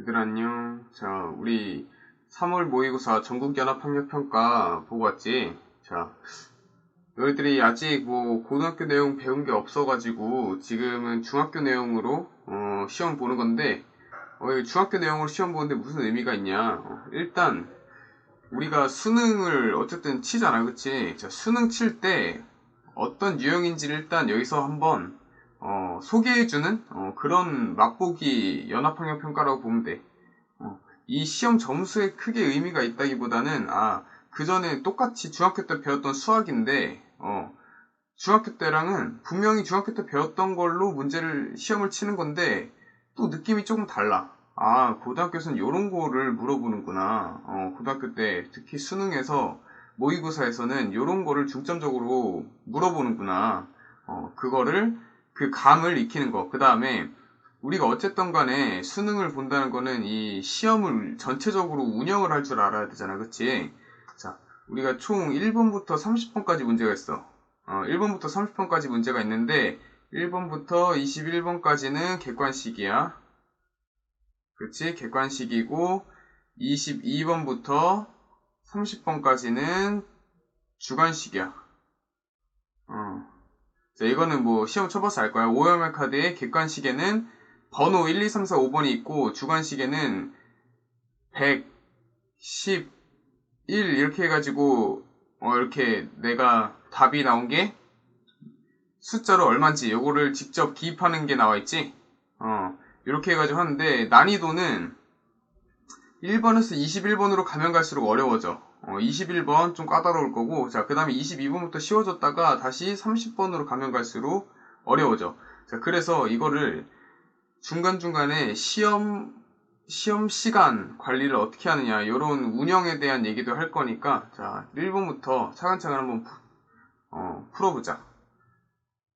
얘들 안녕. 자, 우리 3월 모의고사 전국연합학력평가 보고 왔지? 자, 너희들이 아직 뭐 고등학교 내용 배운 게 없어가지고 지금은 중학교 내용으로 어, 시험 보는 건데 어, 이 중학교 내용으로 시험 보는데 무슨 의미가 있냐? 어, 일단 우리가 수능을 어쨌든 치잖아, 그치? 자, 수능 칠 때 어떤 유형인지를 일단 여기서 한번 어, 소개해주는 어, 그런 맛보기 연합학력 평가라고 보면 돼. 어, 이 시험 점수에 크게 의미가 있다기보다는 아, 그 전에 똑같이 중학교 때 배웠던 수학인데 어, 중학교 때랑은 분명히 중학교 때 배웠던 걸로 문제를 시험을 치는 건데 또 느낌이 조금 달라. 아, 고등학교에서는 이런 거를 물어보는구나. 어, 고등학교 때 특히 수능에서 모의고사에서는 이런 거를 중점적으로 물어보는구나. 어, 그거를 그 감을 익히는 거. 그 다음에 우리가 어쨌든 간에 수능을 본다는 거는 이 시험을 전체적으로 운영을 할 줄 알아야 되잖아. 그치? 자, 우리가 총 1번부터 30번까지 문제가 있어. 어, 1번부터 30번까지 문제가 있는데 1번부터 21번까지는 객관식이야. 그치? 객관식이고 22번부터 30번까지는 주관식이야. 어. 자, 이거는 뭐 시험 쳐봐서 알 거야. 오염의 카드의 객관식에는 번호 1, 2, 3, 4, 5번이 있고 주관식에는 100, 10, 1 이렇게 해가지고 어, 이렇게 내가 답이 나온 게 숫자로 얼마인지 요거를 직접 기입하는 게 나와 있지. 어, 이렇게 해가지고 하는데 난이도는 1번에서 21번으로 가면 갈수록 어려워져. 어, 21번 좀 까다로울 거고, 자, 그 다음에 22번부터 쉬워졌다가 다시 30번으로 가면 갈수록 어려워져. 자, 그래서 이거를 중간중간에 시험, 시험 시간 관리를 어떻게 하느냐, 요런 운영에 대한 얘기도 할 거니까, 자, 1번부터 차근차근 한번 푸, 어, 풀어보자.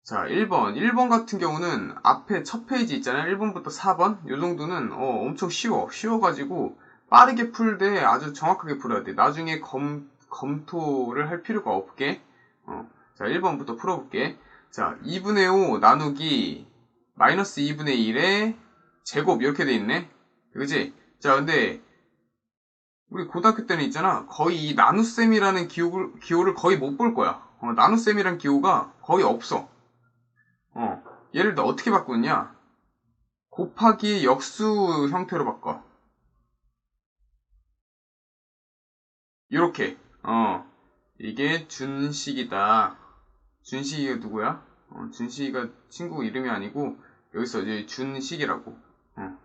자, 1번. 1번 같은 경우는 앞에 첫 페이지 있잖아요. 1번부터 4번. 요 정도는, 어, 엄청 쉬워. 쉬워가지고, 빠르게 풀때 아주 정확하게 풀어야 돼. 나중에 검, 검토를 할 필요가 없게. 어. 자, 1번부터 풀어볼게. 자, 2분의 5 나누기 마이너스 2분의 1의 제곱 이렇게 돼 있네. 그지? 자, 근데 우리 고등학교 때는 있잖아. 거의 이 나눗셈이라는 기호를, 기호를 거의 못 볼 거야. 어, 나눗셈이란 기호가 거의 없어. 어, 얘를 너 어떻게 바꾸느냐? 곱하기 역수 형태로 바꿔. 이렇게 어 이게 준식이다. 준식이가 누구야? 어, 준식이가 친구 이름이 아니고 여기서 이제 준식이라고. 어.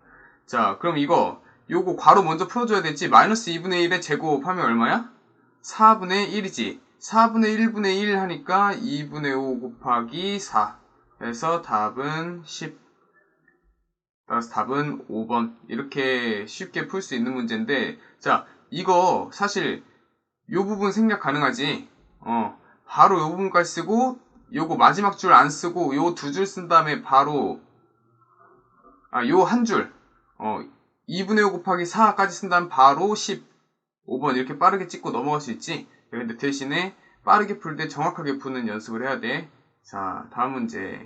자 그럼 이거 요거 괄호 먼저 풀어줘야 되지. 마이너스 2분의 1의 제곱하면 얼마야? 4분의 1이지. 4분의 1분의 1 하니까 2분의 5 곱하기 4. 그래서 답은 10. 따라서 답은 5번. 이렇게 쉽게 풀 수 있는 문제인데, 자, 이거 사실 요 부분 생략 가능하지. 어, 바로 요 부분까지 쓰고, 요거 마지막 줄 안 쓰고, 요 두 줄 쓴 다음에 바로, 아, 요 한 줄, 어, 2분의 5 곱하기 4까지 쓴 다음 바로 10, 5번 이렇게 빠르게 찍고 넘어갈 수 있지. 근데 대신에 빠르게 풀 때 정확하게 푸는 연습을 해야 돼. 자, 다음 문제.